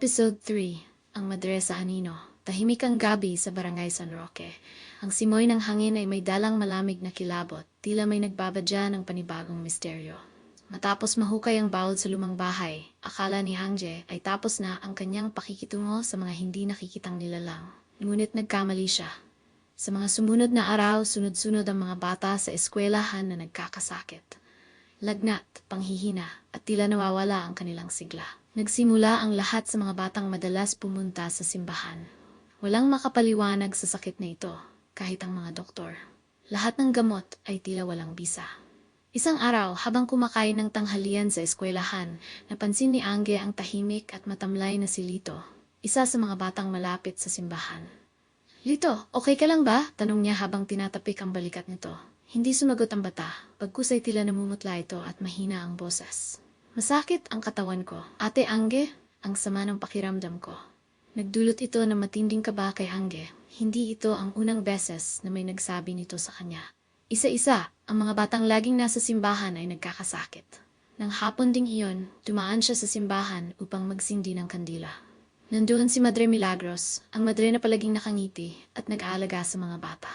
Episode 3 Ang Madre sa Anino Tahimik ang gabi sa Barangay San Roque. Ang simoy ng hangin ay may dalang malamig na kilabot, tila may nagbabadya ng panibagong misteryo. Matapos mahukay ang bawal sa lumang bahay, akala ni Hangje ay tapos na ang kanyang pakikitungo sa mga hindi nakikitang nilalang. Ngunit nagkamali siya. Sa mga sumunod na araw, sunod-sunod ang mga bata sa eskwelahan na nagkakasakit. Lagnat, panghihina, at tila nawawala ang kanilang sigla. Nagsimula ang lahat sa mga batang madalas pumunta sa simbahan. Walang makapaliwanag sa sakit na ito, kahit ang mga doktor. Lahat ng gamot ay tila walang bisa. Isang araw, habang kumakain ng tanghalian sa eskwelahan, napansin ni Angge ang tahimik at matamlay na si Lito, isa sa mga batang malapit sa simbahan. Lito, okay ka lang ba? Tanong niya habang tinatapik ang balikat nito. Hindi sumagot ang bata, pagkus ay tila namumutla ito at mahina ang boses. Masakit ang katawan ko. Ate Angge, ang sama ng pakiramdam ko. Nagdulot ito ng matinding kaba kay Angge. Hindi ito ang unang beses na may nagsabi nito sa kanya. Isa-isa, ang mga batang laging nasa simbahan ay nagkakasakit. Nang hapon ding iyon, dumaan siya sa simbahan upang magsindi ng kandila. Nandoon si Madre Milagros, ang madre na palaging nakangiti at nag-aalaga sa mga bata.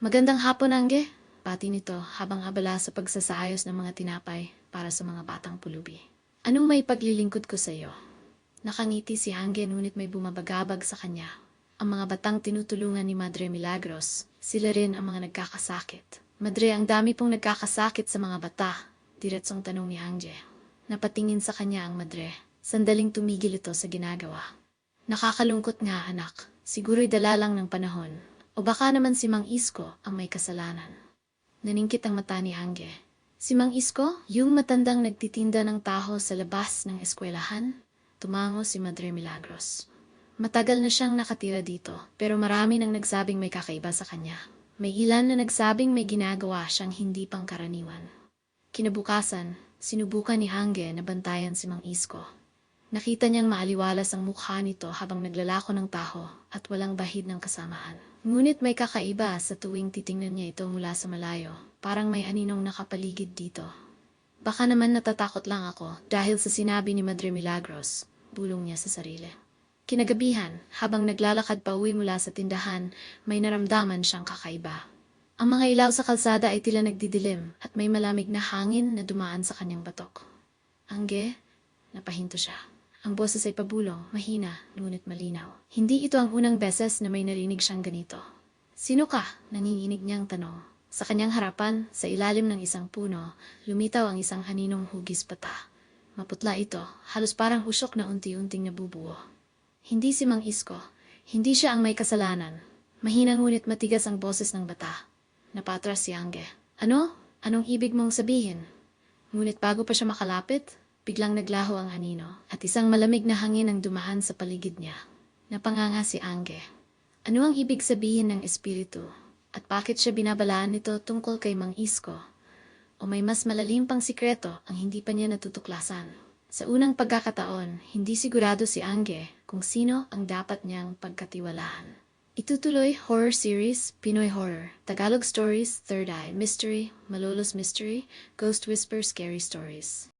Magandang hapon, Angge. Pati nito habang abala sa pagsasaayos ng mga tinapay para sa mga batang pulubi. Anong may paglilingkod ko sa iyo? Nakangiti si Angge ngunit may bumabagabag sa kanya. Ang mga batang tinutulungan ni Madre Milagros, sila rin ang mga nagkakasakit. Madre, ang dami pong nagkakasakit sa mga bata. Diretsong tanong ni Angge. Napatingin sa kanya ang madre. Sandaling tumigil ito sa ginagawa. Nakakalungkot nga anak. Siguro'y dala lang ng panahon. O baka naman si Mang Isko ang may kasalanan. Naningkit ang mata ni Angge. Si Mang Isko, yung matandang nagtitinda ng taho sa labas ng eskwelahan? Tumango si Madre Milagros. Matagal na siyang nakatira dito, pero marami nang nagsabing may kakaiba sa kanya. May ilan na nagsabing may ginagawa siyang hindi pangkaraniwan. Kinabukasan, sinubukan ni Hangge na bantayan si Mang Isko. Nakita niyang maaliwalas ang mukha nito habang naglalako ng taho at walang bahid ng kasamaan. Ngunit may kakaiba sa tuwing titingnan niya ito mula sa malayo. Parang may aninong nakapaligid dito. Baka naman natatakot lang ako dahil sa sinabi ni Madre Milagros, bulong niya sa sarili. Kinagabihan, habang naglalakad pa uwi mula sa tindahan, may naramdaman siyang kakaiba. Ang mga ilaw sa kalsada ay tila nagdidilim at may malamig na hangin na dumaan sa kanyang batok. Angge, napahinto siya. Ang boses ay pabulong, mahina, ngunit malinaw. Hindi ito ang unang beses na may narinig siyang ganito. Sino ka? Nanginginig niyang tanong. Sa kanyang harapan, sa ilalim ng isang puno, lumitaw ang isang haninong hugis pata. Maputla ito, halos parang usok na unti-unting nabubuo. Hindi si Mang Isko. Hindi siya ang may kasalanan. Mahina ngunit matigas ang boses ng bata. Napatras si Angge. Ano? Anong ibig mong sabihin? Ngunit bago pa siya makalapit, biglang naglaho ang anino at isang malamig na hangin ang dumaan sa paligid niya. Napanganga si Angge. Ano ang ibig sabihin ng espiritu? At bakit siya binabalaan nito tungkol kay Mang Isko? O may mas malalim pang sikreto ang hindi pa niya natutuklasan? Sa unang pagkakataon, hindi sigurado si Angge kung sino ang dapat niyang pagkatiwalaan. Itutuloy horror series Pinoy Horror, Tagalog Stories, Third Eye, Mystery, Malolos Mystery, Ghost Whisper Scary Stories.